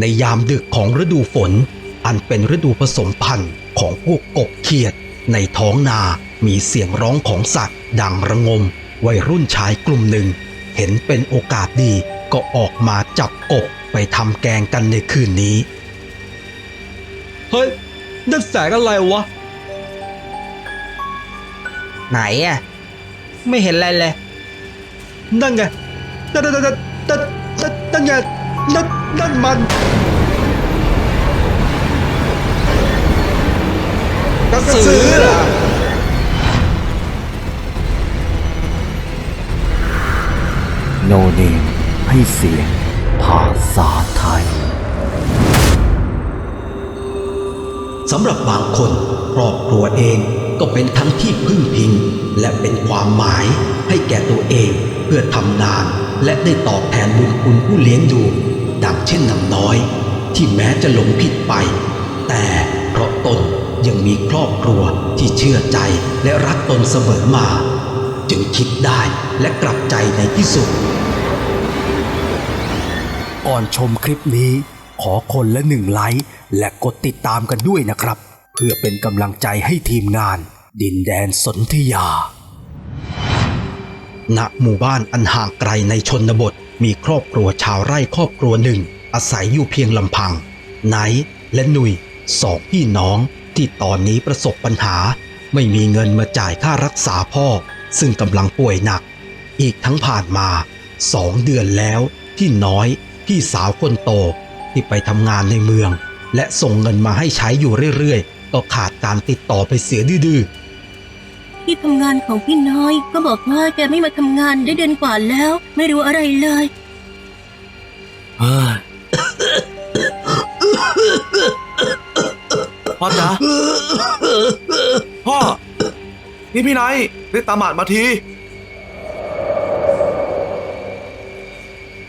ในยามดึกของฤดูฝน อันเป็นฤดูผสมพันธุ์ของพวกกบเขียด ในท้องนามีเสียงร้องของสัตว์ ดังระงม วัยรุ่นชายกลุ่มหนึ่ง เห็นเป็นโอกาสดีก็ออกมาจับกบไปทำแกงกันในคืนนี้ เฮ้ยนั่นแสงอะไรวะ ไหนอะไม่เห็นอะไรเลย นั่นไงนั่นนั่นนั่นนั่นนั่นนั่นไง นั่นนั่นมันกระสือเหรอโนเนมให้เสียงภาษาไทยสำหรับบางคนครอบครัวเองก็เป็นทั้งที่พึ่งพิง และเป็นความหมายให้แก่ตัวเองเพื่อทำงาน และได้ตอบแทนบุญคุณผู้เลี้ยงดู ดังเช่นนำน้อย ที่แม้จะหลงผิดไป แต่เพราะตนยังมีครอบครัวที่เชื่อใจและรักตนเสมอมา จึงคิดได้และกลับใจในที่สุดก่อนชมคลิปนี้ ขอคนละหนึ่งไลค์และกดติดตามกันด้วยนะครับ เพื่อเป็นกำลังใจให้ทีมงาน ดินแดนสนธยา ณหมู่บ้านอันห่างไกลในชนบท มีครอบครัวชาวไร่ครอบครัวหนึ่ง อาศัยอยู่เพียงลำพัง ไนและหนุยสองพี่น้องที่ตอนนี้ประสบปัญหา ไม่มีเงินมาจ่ายค่ารักษาพ่อ ซึ่งกำลังป่วยหนัก อีกทั้งผ่านมาสองเดือนแล้วที่น้อยพี่สาวคนโตที่ไปทำงานในเมือง และส่งเงินมาให้ใช้อยู่เรื่อยๆ ก็ขาดการติดต่อไปเสียดื้อๆ ที่ทำงานของพี่น้อย ก็บอกว่าแกไม่มาทำงานได้เดือนกว่าแล้ว ไม่รู้อะไรเลยเฮ้ยพ่อจ๊ะพ่อ นี่พี่ไนท์เรียกตาหมาดมาที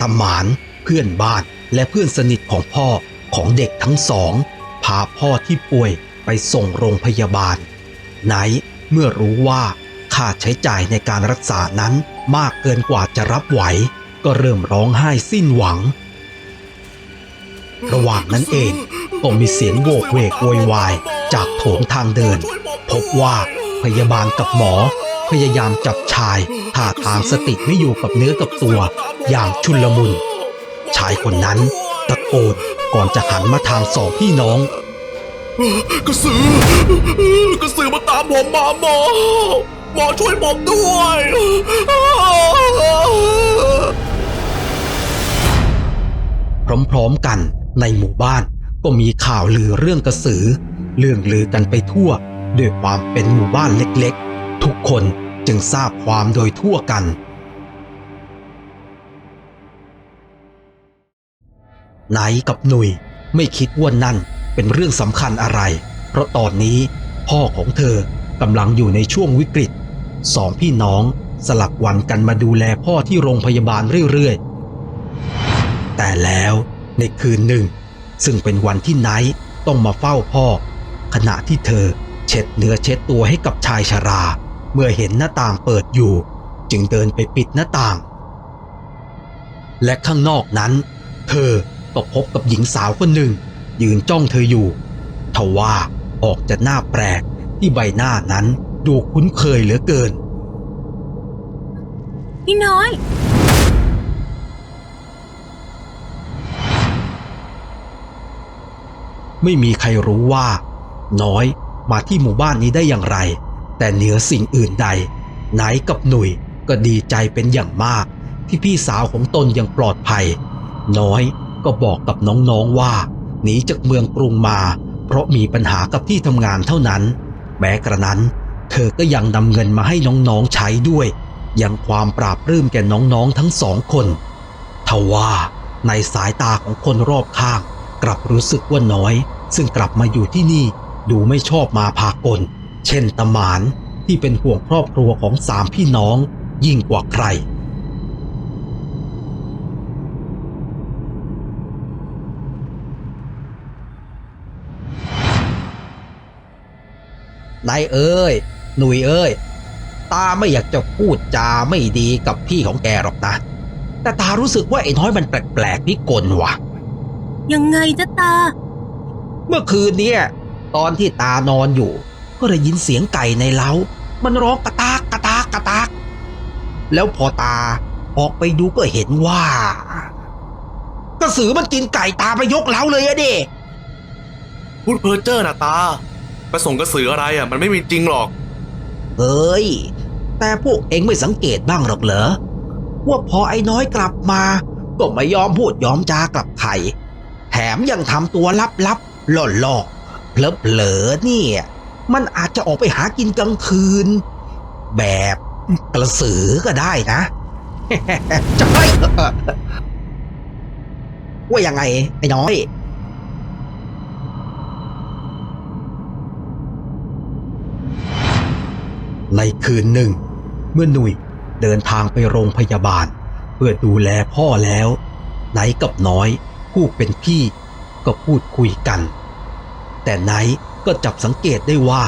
ตาหมานเพื่อนบ้านและเพื่อนสนิทของพ่อของเด็กทั้งสอง พาพ่อที่ป่วยไปส่งโรงพยาบาล ไนท์ เมื่อรู้ว่าค่าใช้จ่ายในการรักษานั้นมากเกินกว่าจะรับไหว ก็เริ่มร้องไห้สิ้นหวัง ระหว่างนั้นเองก็มีเสียงโวกเวกโวยวายจากโถงทางเดิน พบว่าพยาบาลกับหมอ พยายามจับชายท่าทางสติไม่อยู่กับเนื้อกับตัว อย่างชุนลมุน ชายคนนั้นตะโกนก่อนจะหันมาทางสองพี่น้อง กระสือกระสือมาตามผมมาหมอ หมอช่วยผมด้วย พร้อมๆกันในหมู่บ้านก็มีข่าวลือเรื่องกระสือ เรื่องลือกันไปทั่ว ด้วยความเป็นหมู่บ้านเล็กๆ ทุกคนจึงทราบความโดยทั่วกันไนกับหนุยไม่คิดว่านั่น เป็นเรื่องสำคัญอะไร เพราะตอนนี้พ่อของเธอกำลังอยู่ในช่วงวิกฤตสองพี่น้องสลับวันกันมาดูแลพ่อที่โรงพยาบาลเรื่อยๆ แต่แล้วในคืนหนึ่ง ซึ่งเป็นวันที่ไนท์ต้องมาเฝ้าพ่อ ขณะที่เธอเช็ดเนื้อเช็ดตัวให้กับชายชรา เมื่อเห็นหน้าต่างเปิดอยู่ จึงเดินไปปิดหน้าต่าง และข้างนอกนั้น เธอก็พบกับหญิงสาวคนหนึ่ง ยืนจ้องเธออยู่ทว่าออกจะหน้าแปลกที่ใบหน้านั้นดูคุ้นเคยเหลือเกินพี่น้อย ไม่มีใครรู้ว่า น้อยมาที่หมู่บ้านนี้ได้อย่างไร แต่เหนือสิ่งอื่นใดไนท์กับหนุยก็ดีใจเป็นอย่างมาก ที่พี่สาวของตนยังปลอดภัย น้อยก็บอกกับน้องๆว่า หนีจากเมืองกรุงมา เพราะมีปัญหากับที่ทำงานเท่านั้น แม้กระนั้น เธอก็ยังนำเงินมาให้น้องๆใช้ด้วย ยังความปราบปลื้มแก่น้องๆทั้งสองคนทว่าในสายตาของคนรอบข้าง กลับรู้สึกว่าน้อย ซึ่งกลับมาอยู่ที่นี่ดูไม่ชอบมาพากล เช่นตาหมานที่เป็นห่วงครอบครัวของสามพี่น้องยิ่งกว่าใคร นายเอ้ย หนุ่ยเอ้ย ตาไม่อยากจะพูดจาไม่ดีกับพี่ของแกหรอกนะ แต่ตารู้สึกว่าไอ้น้อยมันแปลกๆพิกลว่ะยังไงจ๊ะตา เมื่อคืนเนี่ยตอนที่ตานอนอยู่ ก็ได้ยินเสียงไก่ในเล้า มันร้องกระตากกระตากกระตาก แล้วพอตาออกไปดูก็เห็นว่ากระสือมันกินไก่ตาไปยกเล้าเลยอะเด็พูดเพ้อเจ้อนะตา ไปส่งกระสืออะไรอะ มันไม่มีจริงหรอกเอ้ย แต่พวกเองไม่สังเกตบ้างหรอกเหรอ ว่าพอไอ้น้อยกลับมา ก็ไม่ยอมพูดยอมจากลับใครแถมยังทำตัวลับๆหล่อๆเพลอเผลอๆเนี่ย มันอาจจะออกไปหากินกลางคืน แบบกระสือก็ได้นะจะไปว่ายังไงไอ้น้อย ในคืนหนึ่ง เมื่อหนุ่ยเดินทางไปโรงพยาบาล เพื่อดูแลพ่อแล้วไนกับน้อยผู้เป็นพี่ก็พูดคุยกัน แต่ไนก็จับสังเกตได้ว่า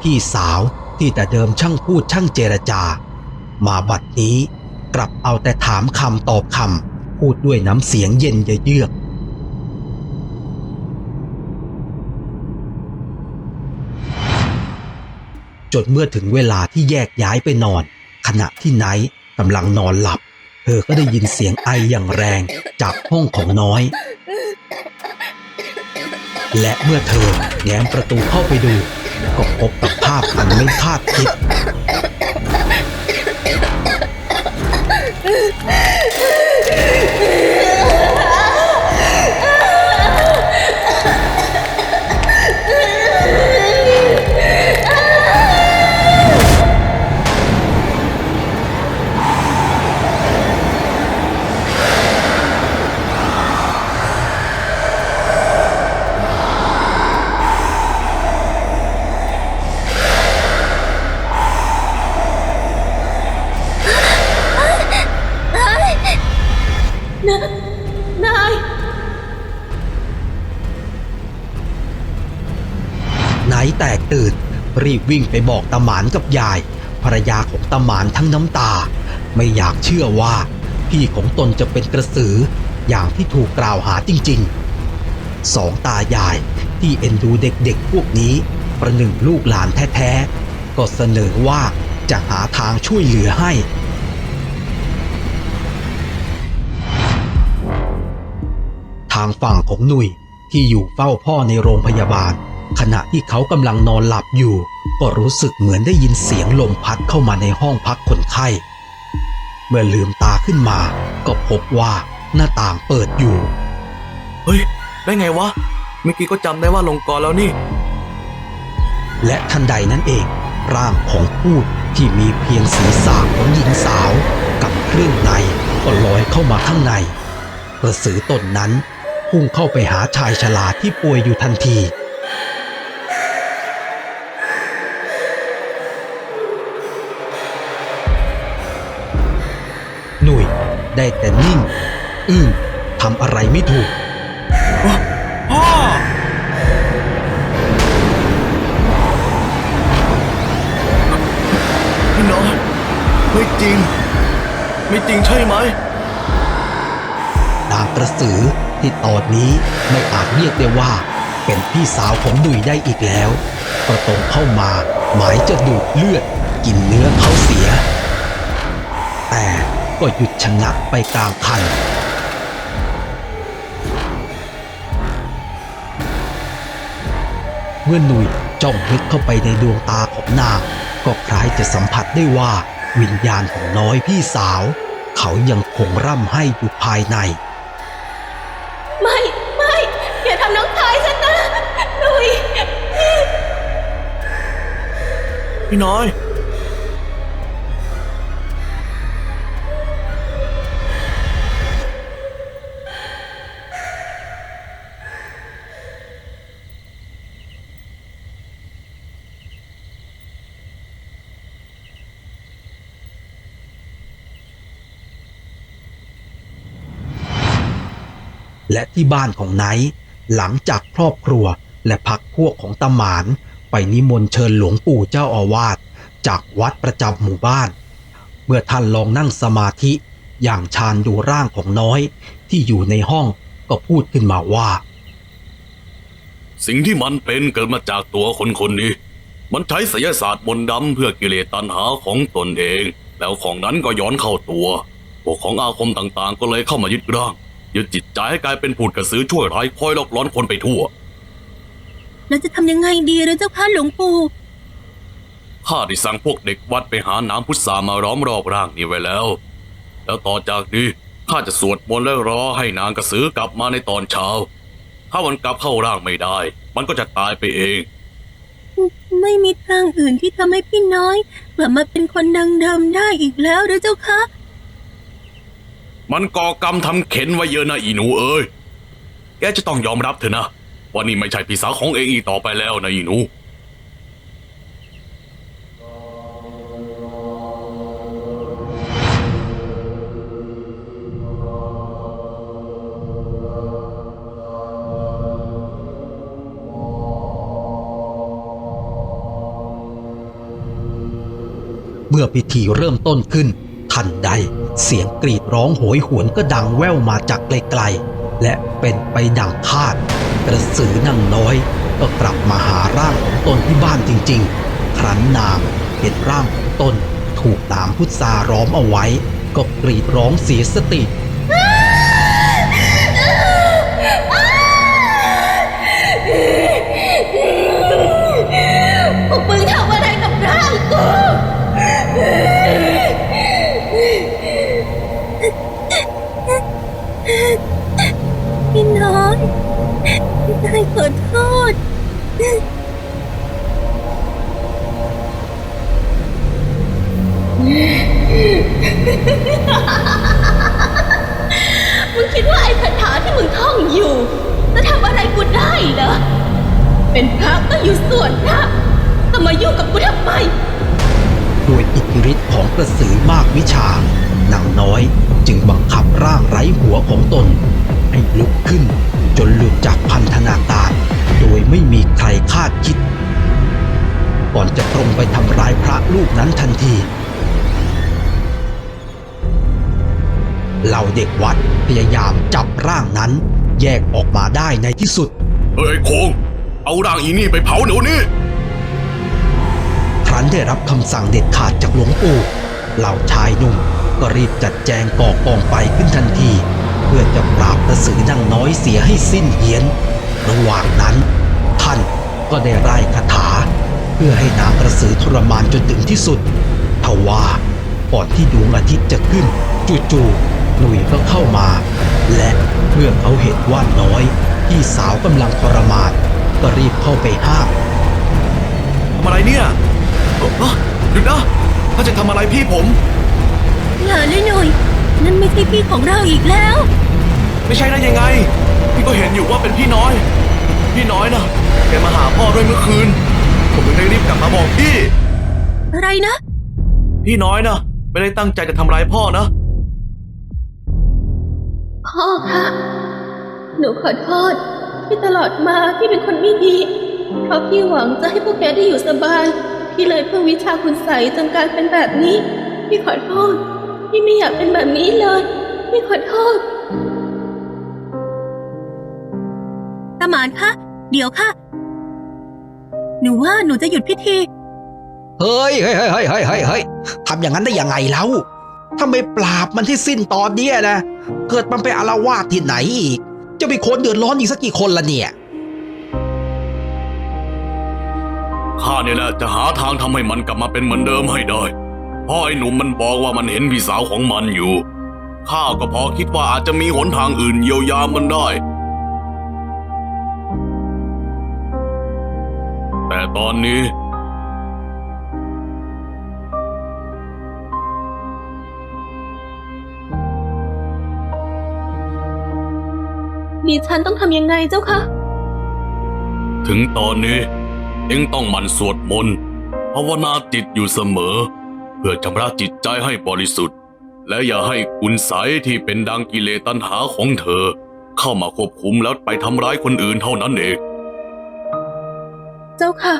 พี่สาวที่แต่เดิมช่างพูดช่างเจรจา มาบัดนี้กลับเอาแต่ถามคำตอบคำพูดด้วยน้ำเสียงเย็นเยือก จนเมื่อถึงเวลาที่แยกย้ายไปนอน ขณะที่ไนท์กำลังนอนหลับ เธอก็ได้ยินเสียงไออย่างแรงจากห้องของน้อย และเมื่อเธอแง้มประตูเข้าไปดู ก็พบกับภาพอันไม่คาดคิด แตกตื่น รีบวิ่งไปบอกตาหมานกับยาย ภรรยาของตาหมานทั้งน้ำตา ไม่อยากเชื่อว่า พี่ของตนจะเป็นกระสืออย่างที่ถูกกล่าวหาจริงๆ สองตายายที่เอ็นดูเด็กๆพวกนี้ ประหนึ่งลูกหลานแท้ๆ ก็เสนอว่าจะหาทางช่วยเหลือให้ทางฝั่งของหนุ่ยที่อยู่เฝ้าพ่อในโรงพยาบาล ขณะที่เขากำลังนอนหลับอยู่ ก็รู้สึกเหมือนได้ยินเสียงลมพัดเข้ามาในห้องพักคนไข้ เมื่อลืมตาขึ้นมา ก็พบว่าหน้าต่างเปิดอยู่ เฮ้ย ได้ไงวะ เมื่อกี้ก็จำได้ว่าลงกรแล้วนี่ และทันใดนั้นเอง ร่างของพูดที่มีเพียงศีรษะของหญิงสาวกับเครื่องในก็ลอยเข้ามาข้างในกระสือตนนั้นพุ่งเข้าไปหาชายชราที่ป่วยอยู่ทันที หนุ่ยได้แต่นิ่งอึ้งทำอะไรไม่ถูกพ่อพี่น้อยไม่จริง ไม่จริงใช่ไหมนางกระสือที่ตอนนี้ไม่อาจเรียกได้ว่า เป็นพี่สาวของดุยได้อีกแล้วก็ตรงเข้ามาหมายจะดูดเลือด กินเนื้อเขาเสีย แต่ ก็หยุดชะงักไปกลางคัน เมื่อหนุ่ยจ้องลึกเข้าไปในดวงตาของนางก็คล้ายจะสัมผัสได้ว่าวิญญาณของน้อยพี่สาว เขายังคงร่ำให้อยู่ภายใน ไม่ไม่อย่าทำน้องชายฉันนะหนุยพี่น้อย และที่บ้านของไนท์หลังจากครอบครัวและพักพวกของตาหมาน ไปนิมนต์เชิญหลวงปู่เจ้าอาวาสจากวัดประจำหมู่บ้าน เมื่อท่านลองนั่งสมาธิอย่างชาญดูร่างของน้อยที่อยู่ในห้องก็พูดขึ้นมาว่า สิ่งที่มันเป็นเกิดมาจากตัวคนคนนี้ มันใช้ไสยศาสตร์มนต์ดำเพื่อกิเลสตัณหาของตนเอง แล้วของนั้นก็ย้อนเข้าตัวพวกของอาคมต่างๆ ก็เลยเข้ามายึดร่าง ยึดจิตใจให้กลายเป็นผุดกระสือช่วยร้ายคอยหลอกล้อนคนไปทั่ว แล้วจะทำยังไงดีหรือเจ้าค่ะหลวงปู่ข้าได้สั่งพวกเด็กวัดไปหาน้ำพุทรามาล้อมรอบร่างนี้ไว้แล้ว แล้วต่อจากนี้ข้าจะสวดมนต์และรอให้นางกระสือกลับมาในตอนเช้า ถ้ามันกลับเข้าร่างไม่ได้ มันก็จะตายไปเอง ไม่มีทางอื่นที่ทำให้พี่น้อยกลับมาเป็นคนดังเดิมได้อีกแล้วหรือเจ้าคะ มันก่อกรรมทำเข็นไว้เยอะนะอีหนูเอ้ย แกจะต้องยอมรับเถอะนะว่านี่ไม่ใช่พี่สาวของเองอีกต่อไปแล้วนะอีหนู เมื่อพิธีเริ่มต้นขึ้นทันใด เสียงกรีดร้องโหยหวนก็ดังแว่วมาจากไกลๆ และเป็นไปดังคาด กระสือนั่งน้อย ก็กลับมาหาร่างของตนที่บ้านจริงๆ ครั้นนางเห็นร่างของตนถูกตามพุทธาร้อมเอาไว้ ก็กรีดร้องเสียสติ ได้ขอโทษ มึงคิดว่าไอ้คาถาที่มึงท่องอยู่จะทำอะไรกูได้เหรอ เป็นพระก็อยู่ส่วนพระจะมายุ่งกับกูทำไม ด้วยอิทธิฤทธิ์ของกระสือมากวิชานางน้อยจึงบังคับร่างไร้หัวของตน ให้ลุกขึ้น จนหลุดจากพันธนาการ โดยไม่มีใครคาดคิด ก่อนจะตรงไปทำร้ายพระรูปนั้นทันทีเหล่าเด็กวัดพยายามจับร่างนั้น แยกออกมาได้ในที่สุด เฮ้ยโคง เอาร่างอีนี่ไปเผาเดี๋ยวนี้ครั้นได้รับคำสั่งเด็ดขาดจากหลวงปู่เหล่าชายหนุ่มก็รีบจัดแจงก่อกองไฟขึ้นทันทีเพื่อจะปราบกระสือดังน้อยเสียให้สิ้นเหียน ระหว่างนั้น ท่านก็ได้ไล่คาถา เพื่อให้นางกระสือทรมานจนถึงที่สุดทว่าก่อนที่ดวงอาทิตย์จะขึ้น จู่ๆหนุ่ยก็เข้ามา และเมื่อเขาเห็นว่าน้อยพี่สาวกำลังทรมานก็รีบเข้าไปห้ามทำอะไรเนี่ยเอ้อหยุดนะถ้าจะทำอะไรพี่ผมอย่าเลยหน่อย นั่นไม่ใช่พี่ของเราอีกแล้ว ไม่ใช่ได้ยังไง พี่ก็เห็นอยู่ว่าเป็นพี่น้อย พี่น้อยนะแกมาหาพ่อด้วยเมื่อคืน ผมถึงได้รีบกลับมาบอกพี่ อะไรนะ พี่น้อยนะไม่ได้ตั้งใจจะทำร้ายพ่อนะ พ่อคะหนูขอโทษที่ตลอดมาพี่เป็นคนไม่ดี เพราะพี่หวังจะให้พวกแกได้อยู่สบาย พี่เลยเพิ่งวิชาคุณใสยจนกลายเป็นแบบนี้ พี่ขอโทษ พี่ไม่อยากเป็นแบบนี้เลย พี่ขอโทษตามานคะเดี๋ยวค่ะ หนูว่าหนูจะหยุดพิธี เฮ้ยเฮ้ยเฮ้ยเฮ้ยเฮ้ยเฮ้ยเฮ้ยทำอย่างนั้นได้ยังไงแล้วถ้าไม่ปราบมันที่สิ้นตอนเนี้ยนะ เกิดมันไปอาละวาดที่ไหนอีก จะมีคนเดือดร้อนอีกสักกี่คนละเนี่ย ข้าเนี่ยแหละจะหาทางทำให้มันกลับมาเป็นเหมือนเดิมให้ได้เพ่อไอ้หนุ่มมันบอกว่ามันเห็นพี่สาวของมันอยู่ ข้าก็พอคิดว่าอาจจะมีหนทางอื่นเยียวยามันได้ แต่ตอนนี้ ดิฉันต้องทำยังไงเจ้าคะ ถึงตอนนี้ เอ็งต้องหมันสวดมนต์ภาวนาจิตอยู่เสมอ เพื่อชำระจิตใจให้บริสุทธิ์ และอย่าให้กุณไสยที่เป็นดังกิเลสตัณหาของเธอ เข้ามาควบคุมแล้วไปทำร้ายคนอื่นเท่านั้นเอง เจ้าค่ะ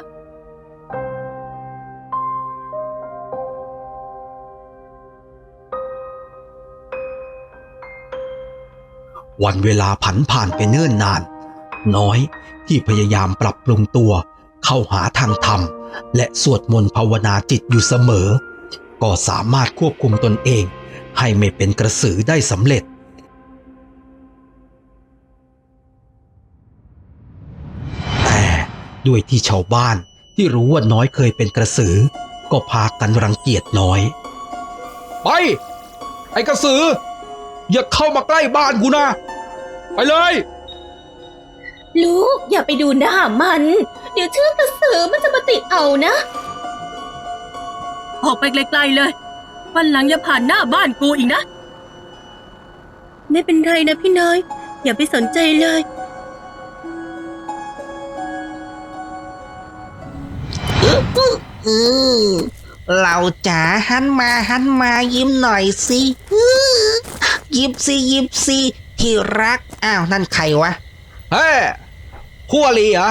วันเวลาผันผ่านไปเนิ่นนาน น้อยที่พยายามปรับปรุงตัว เข้าหาทางธรรม และสวดมนต์ภาวนาจิตอยู่เสมอ ก็สามารถควบคุมตนเอง ให้ไม่เป็นกระสือได้สำเร็จ แต่ด้วยที่ชาวบ้านที่รู้ว่าน้อยเคยเป็นกระสือ ก็พากันรังเกียจน้อย ไป ไอ้กระสือ อย่าเข้ามาใกล้บ้านกูนะ ไปเลย ลูกอย่าไปดูหน้ามัน เดี๋ยวเชือกกระสือมันจะมาติดเอานะ ออกไปไกลๆเลย วันหลังอย่าผ่านหน้าบ้านกูอีกนะ ไม่เป็นไรนะพี่น้อย อย่าไปสนใจเลย อือเราจ๋าหันมาหันมายิ้มหน่อยสิอื้อยิบสิยิบสิที่รัก อ้าวนั่นใครวะ เฮ้ยคู่อรีเหรอ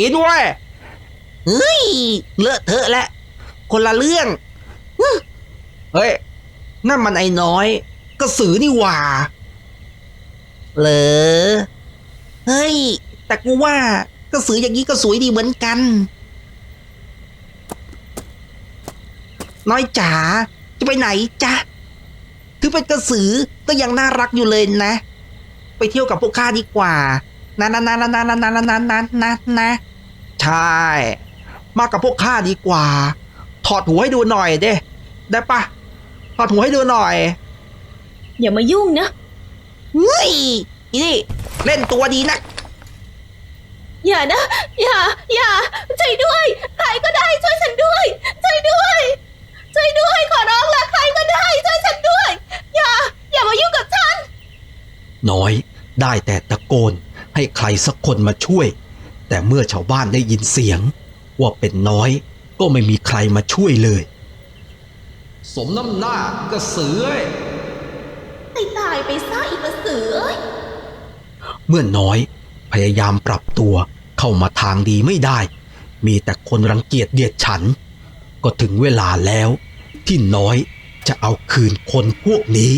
อินเว้ย เฮ้ยเลอะเทอะแล้ว คนละเรื่อง เฮ้ย นั่นมันไอ้น้อย กระสือนี่หว่า เหรอ เฮ้ย แต่กูว่ากระสืออย่างนี้ก็สวยดีเหมือนกัน น้อยจ๋า จะไปไหนจ๊ะ ถึงเป็นกระสือก็ยังน่ารักอยู่เลยนะ ไปเที่ยวกับพวกข้าดีกว่านะนะนะนะนะนะนะนะนะนะนะนะใช่ มากับพวกข้าดีกว่าถ อดหัวให้ดูหน่อยเด้ได้ปะถอดหัวให้ดูหน่อย อย่ามายุ่งนะเฮ้ยอีนี่เล่นตัวดีนักอย่านะ อย่า อย่า ช่วยด้วย ใครก็ได้ช่วยฉันด้วย ช่วยด้วย ช่วยด้วยขอร้องละใครก็ได้ช่วยฉันด้วย อย่า อย่ามายุ่งกับฉัน น้อยได้แต่ตะโกนให้ใครสักคนมาช่วย แต่เมื่อชาวบ้านได้ยินเสียง ว่าเป็นน้อยก็ไม่มีใค รมาช่วยเลย สมน้ำหน้ากระสือไอ้ตายไปซะอีกกระสือเอ้ยเมื่อน้อย พยายามปรับตัวเข้ามาทางดีไม่ได้ มีแต่คนรังเกียจเดียดฉัน ก็ถึงเวลาแล้ว ที่น้อยจะเอาคืนคนพวกนี้